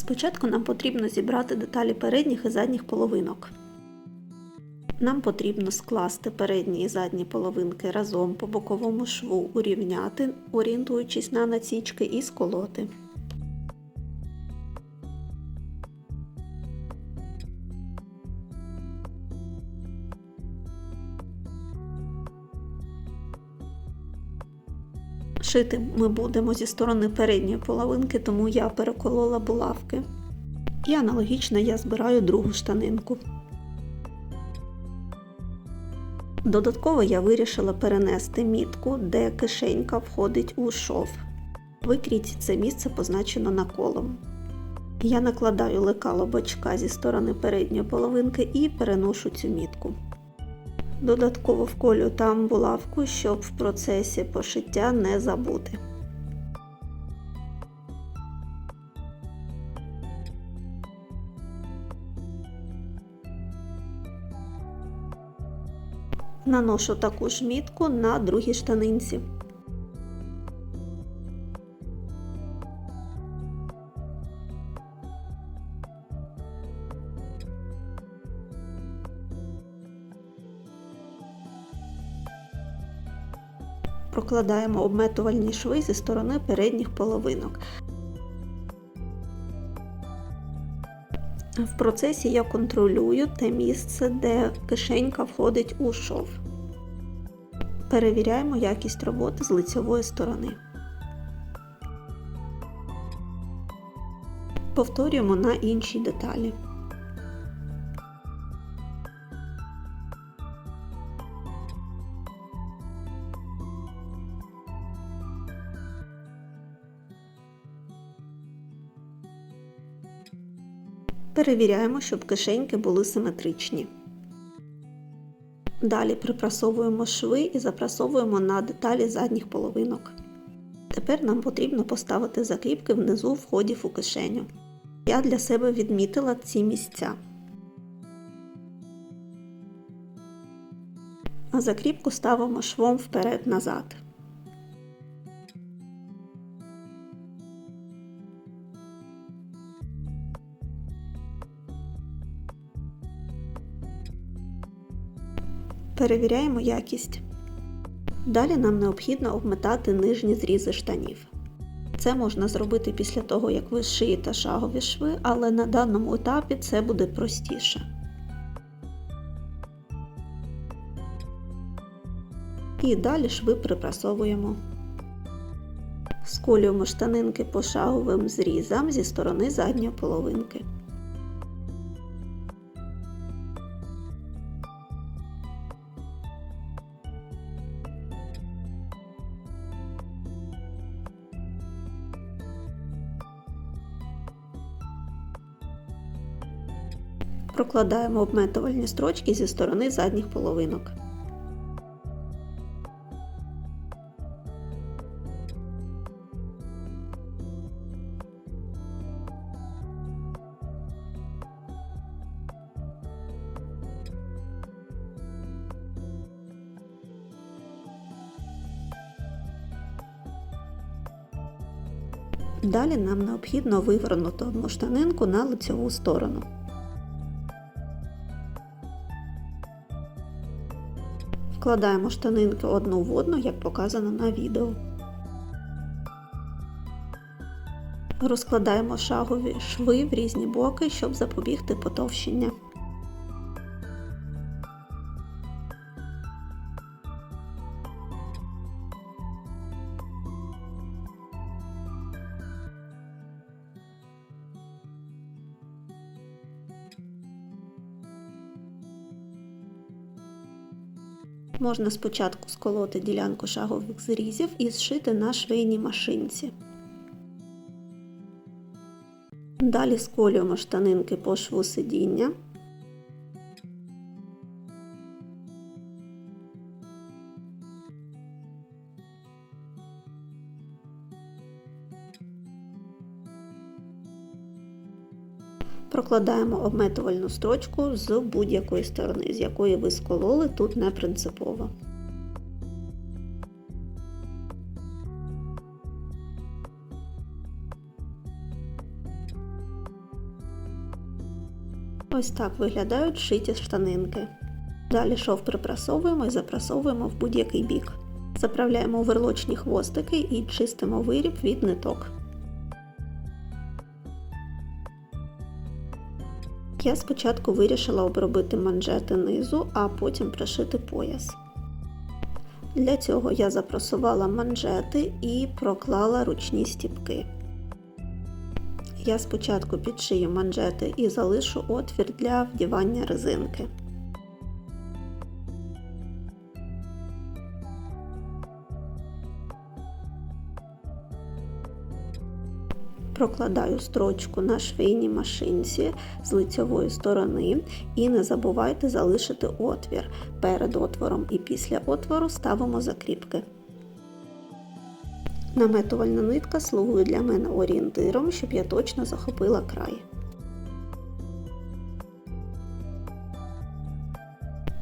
Спочатку нам потрібно зібрати деталі передніх і задніх половинок. Нам потрібно скласти передні і задні половинки разом по боковому шву, урівняти, орієнтуючись на насічки і сколоти. Шити ми будемо зі сторони передньої половинки, тому я переколола булавки. І аналогічно я збираю другу штанинку. Додатково я вирішила перенести мітку, де кишенька входить у шов. Викріть це місце позначено наколом. Я накладаю лекало бочка зі сторони передньої половинки і переношу цю мітку. Додатково вколю там булавку, щоб в процесі пошиття не забути. Наношу таку ж мітку на другій штанинці. Прокладаємо обметувальні шви зі сторони передніх половинок. В процесі я контролюю те місце, де кишенька входить у шов. Перевіряємо якість роботи з лицьової сторони. Повторюємо на іншій деталі. Перевіряємо, щоб кишеньки були симетричні. Далі припрасовуємо шви і запрасовуємо на деталі задніх половинок. Тепер нам потрібно поставити закріпки внизу входів у кишеню. Я для себе відмітила ці місця. А закріпку ставимо швом вперед-назад. Перевіряємо якість. Далі нам необхідно обметати нижні зрізи штанів. Це можна зробити після того, як ви шиєте шагові шви, але на даному етапі це буде простіше. І далі шви припрасовуємо. Сколюємо штанинки по шаговим зрізам зі сторони задньої половинки. Прокладаємо обметувальні строчки зі сторони задніх половинок. Далі нам необхідно вивернути одну штанинку на лицьову сторону. Вкладаємо штанинки одну в одну, як показано на відео. Розкладаємо шагові шви в різні боки, щоб запобігти потовщення. Можна спочатку сколоти ділянку шагових зрізів і зшити на швейній машинці. Далі сколюємо штанинки по шву сидіння. Прокладаємо обметувальну строчку з будь-якої сторони, з якої ви скололи, тут не принципово. Ось так виглядають шиті штанинки. Далі шов припрасовуємо і запрасовуємо в будь-який бік. Заправляємо верлочні хвостики і чистимо виріб від ниток. Я спочатку вирішила обробити манжети низу, а потім пришити пояс. Для цього я запросувала манжети і проклала ручні стіпки. Я спочатку підшию манжети і залишу отвір для вдівання резинки. Прокладаю строчку на швейній машинці з лицьової сторони і не забувайте залишити отвір. Перед отвором і після отвору ставимо закріпки. Наметувальна нитка слугує для мене орієнтиром, щоб я точно захопила край.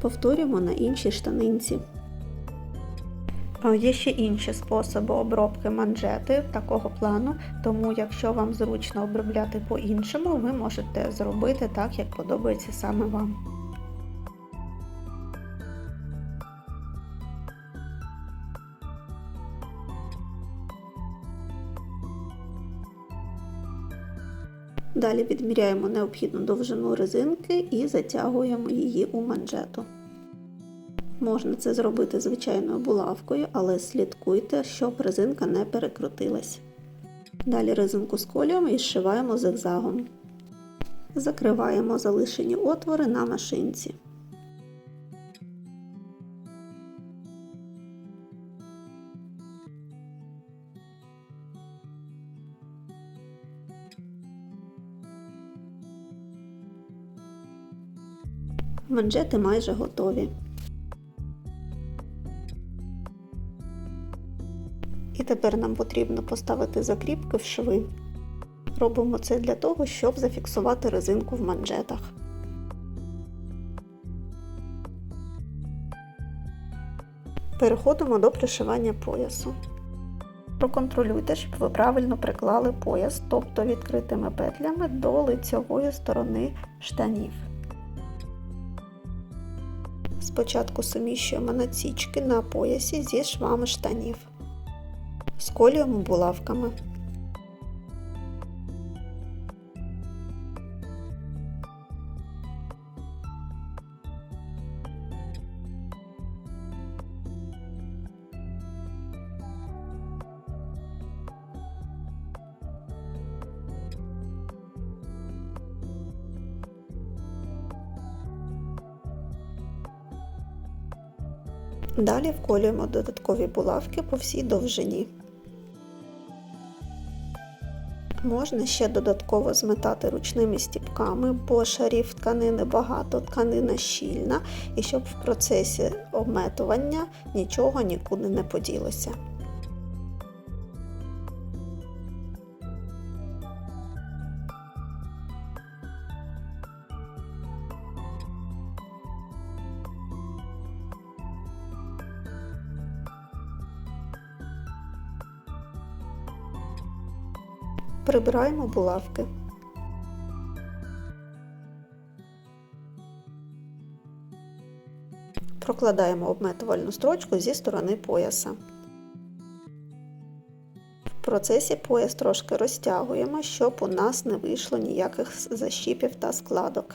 Повторюємо на іншій штанинці. Є ще інші способи обробки манжети такого плану, тому якщо вам зручно обробляти по-іншому, ви можете зробити так, як подобається саме вам. Далі відміряємо необхідну довжину резинки і затягуємо її у манжету. Можна це зробити звичайною булавкою, але слідкуйте, щоб резинка не перекрутилась. Далі резинку сколюємо і зшиваємо зигзагом. Закриваємо залишені отвори на машинці. Манжети майже готові. І тепер нам потрібно поставити закріпки в шви. Робимо це для того, щоб зафіксувати резинку в манжетах. Переходимо до пришивання поясу. Проконтролюйте, щоб ви правильно приклали пояс, тобто відкритими петлями до лицьової сторони штанів. Спочатку суміщуємо націчки на поясі зі швами штанів сколюємо булавками. Далі вколюємо додаткові булавки по всій довжині. Можна ще додатково зметати ручними стіпками, бо шарів тканини багато, тканина щільна, і щоб в процесі обметування нічого нікуди не поділося. Прибираємо булавки. Прокладаємо обметувальну строчку зі сторони пояса. В процесі пояс трошки розтягуємо, щоб у нас не вийшло ніяких защіпів та складок.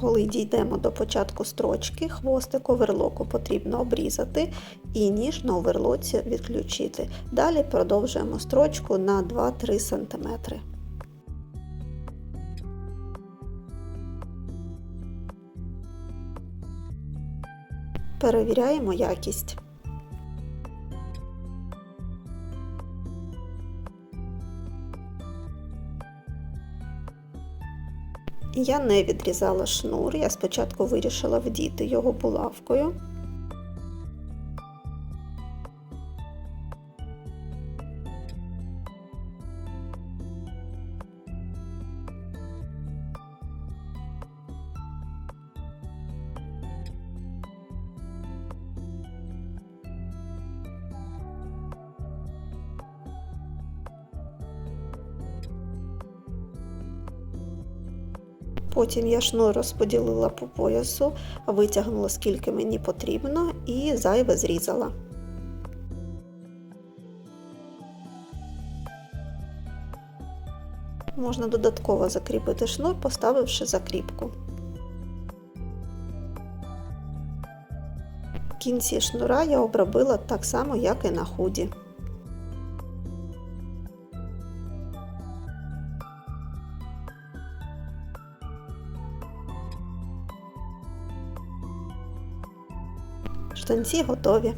Коли дійдемо до початку строчки, хвостик оверлоку потрібно обрізати і ніж на оверлоці відключити. Далі продовжуємо строчку на 2-3 см. Перевіряємо якість. Я не відрізала шнур, я спочатку вирішила вдіти його булавкою. Потім я шнур розподілила по поясу, витягнула скільки мені потрібно і зайве зрізала. Можна додатково закріпити шнур, поставивши закріпку. Кінці шнура я обробила так само, як і на худі. Штанці готові.